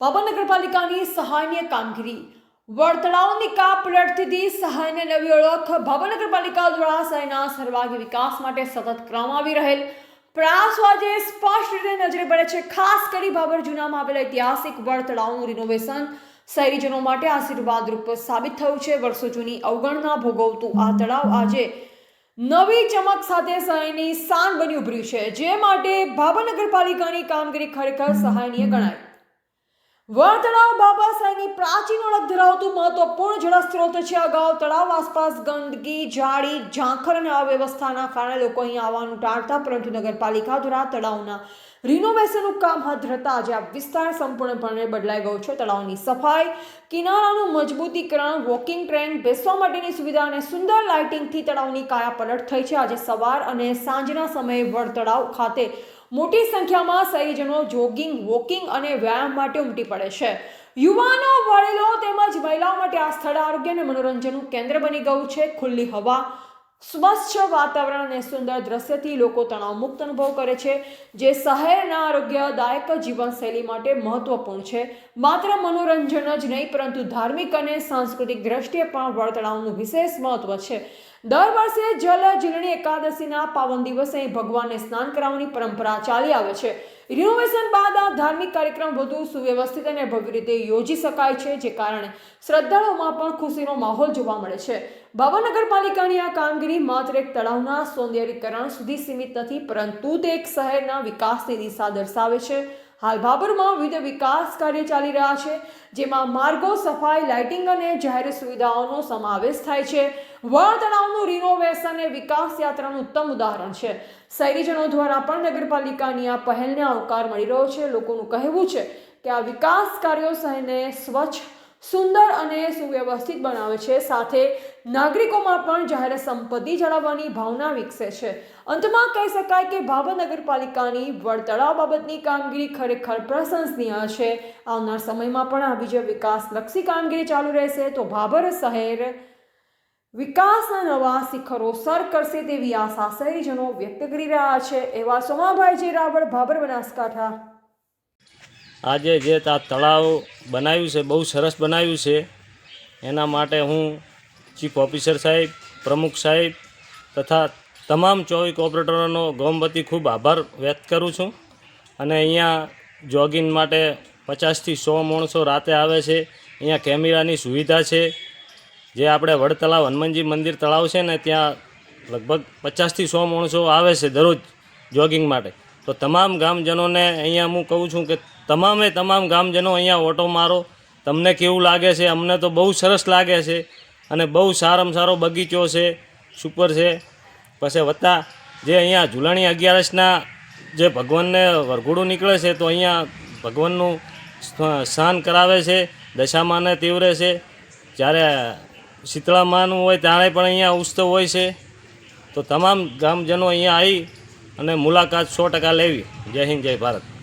પાબન નગરપાલિકાની સહાયની કામગીરી. વડતળાઓની કાપ પલટથી સહાયને નવી ઓળખ ભવન નગરપાલિકા દ્વારા સહાયના સર્વાંગી વિકાસ માટે સતત કરવામાં આવી રહેલ. પ્રયાસો આજે સ્પષ્ટ રીતે નજરે પડે છે, ખાસ કરી ભાબર જૂનામાં આવેલા ઐતિહાસિક વડતળાઓનું રિનોવેશન શહેરીજનો માટે આશીર્વાદરૂપ સાબિત થયું છે. વર્ષો જૂની અવગણના ભોગવતું આ તળાવ આજે નવી ચમક સાથે સહાયની શાન બની ઉભર્યું છે. જે માટે ભાવનગરપાલિકાની કામગીરી ખરેખર સહાયનીય ગણાય. વણ બાબા સાહેબની પ્રાચીન ઓળખ ધરાવતું મહત્વપૂર્ણ જળ સ્ત્રોત છે અગાઉ તળાવ આસપાસ ગંદકી, જાળી, ઝાંખર અને અવ્યવસ્થાના કારણે લોકો અહીં આવવાનું ટાળતા પરંતુ નગરપાલિકા દ્વારા તળાવના રિનોવેશનનું કામ હાથ ધરતા આજે આ વિસ્તાર સંપૂર્ણપણે બદલાઈ ગયો છે. તળાવની સફાઈ, કિનારાનું મજબૂતીકરણ, વોકિંગ ટ્રેન બેસવા માટેની સુવિધા અને સુંદર લાઇટિંગથી તળાવની કાયા પલટ થઈ છે. આજે સવાર અને સાંજના સમયે વડ તળાવ ખાતે મોટી સંખ્યામાં શહેરીજનો જોગિંગ વોકિંગ અને વ્યાયામ માટે ઉમટી પડે છે. યુવાનો, વડીલો તેમજ મહિલાઓ માટે આ સ્થળ આરોગ્ય અને મનોરંજનનું કેન્દ્ર બની ગયું છે. ખુલ્લી હવા, સ્વચ્છ વાતાવરણ અને સુંદર દ્રશ્યથી લોકો તણાવ મુક્ત અનુભવ કરે છે, જે શહેરના આરોગ્યદાયક જીવનશૈલી માટે મહત્વપૂર્ણ છે. માત્ર મનોરંજન જ નહીં, પરંતુ ધાર્મિક અને સાંસ્કૃતિક દ્રષ્ટિએ પણ વડતળાવનું વિશેષ મહત્વ છે. દર વર્ષે જલ જીલણી એકાદશીના પાવન દિવસે ભગવાનને સ્નાન કરાવવાની પરંપરા ચાલી આવે છે. રિનોવેશન બાદ આ ધાર્મિક કાર્યક્રમ વધુ સુવ્યવસ્થિત અને ભવ્ય રીતે યોજી શકાય છે, જે કારણે શ્રદ્ધાળુઓમાં પણ ખુશીનો માહોલ જોવા મળે છે. બાબા નગરપાલિકાની આ કામગીરી માત્ર એક તળાવના સૌંદર્યીકરણ સુધી સીમિત નથી, પરંતુ તે એક શહેરના વિકાસની દિશા દર્શાવે છે. હાલ ભાભરમાં વિવિધ વિકાસ કાર્ય ચાલી રહ્યા છે, જેમાં માર્ગો, સફાઈ, લાઇટિંગ અને જાહેર સુવિધાઓનો સમાવેશ થાય છે. વળ તળાવનું રિનોવેશન એ વિકાસ યાત્રાનું ઉત્તમ ઉદાહરણ છે. શહેરીજનો દ્વારા પણ નગરપાલિકાની આ પહેલને આવકાર મળી રહ્યો છે. લોકોનું કહેવું છે કે આ વિકાસ કાર્યો શહેરને સ્વચ્છ સુંદર અને સુવ્યવસ્થિત બનાવે છે. સાથે નાગરિકોમાં પણ જાહેર સંપત્તિ જાળવવાની ભાવના વિકસે છે. અંતમાં કહી શકાય કે ભાભર નગરપાલિકાની વડતળાવ બાબતની કામગીરી ખરેખર પ્રશંસનીય છે. આવનાર સમયમાં પણ આવી જ વિકાસલક્ષી કામગીરી ચાલુ રહેશે તો ભાભર શહેર વિકાસના નવા શિખરો સર કરશે તેવી આશા શહેરીજનો વ્યક્ત કરી રહ્યા છે. એવા સોમાભાઈ જે રાવળ, ભાભર બનાસકાંઠા. આજે જે આ તળાવ બનાવ્યું છે, બહુ સરસ બનાવ્યું છે, એના માટે હું ચીફ ઓફિસર સાહેબ, પ્રમુખ સાહેબ તથા તમામ ચોવીસ કોઓપરેટરોનો ગૌમવતી ખૂબ આભાર વ્યક્ત કરું છું. અને અહીંયા જોગિંગ માટે પચાસથી સો માણસો રાતે આવે છે, અહીંયા કેમેરાની સુવિધા છે. જે આપણે વડતળાવ હનુમાનજી મંદિર તળાવ છે ને, ત્યાં લગભગ પચાસથી સો માણસો આવે છે દરરોજ જોગિંગ માટે. તો તમામ ગામજનોને અહીંયા હું કહું છું કે તમામે તમામ ગામજનો અહીંયા ઓટો મારો. તમને કેવું લાગે છે? અમને તો બહુ સરસ લાગે છે અને બહુ સારામાં સારો બગીચો છે સુપર છે. પછી વત્તા જે અહીંયા ઝુલાણી અગિયારસના જે ભગવાનને વરઘોડું નીકળે છે, તો અહીંયા ભગવાનનું સ્નાન કરાવે છે, દશામાને તીવરે છે. જ્યારે શીતળામાનું હોય ત્યારે પણ અહીંયા ઉત્સવ હોય છે. તો તમામ ગામજનો અહીંયા આવી અને મુલાકાત સો ટકા લેવી. જય હિન્દ, જય ભારત.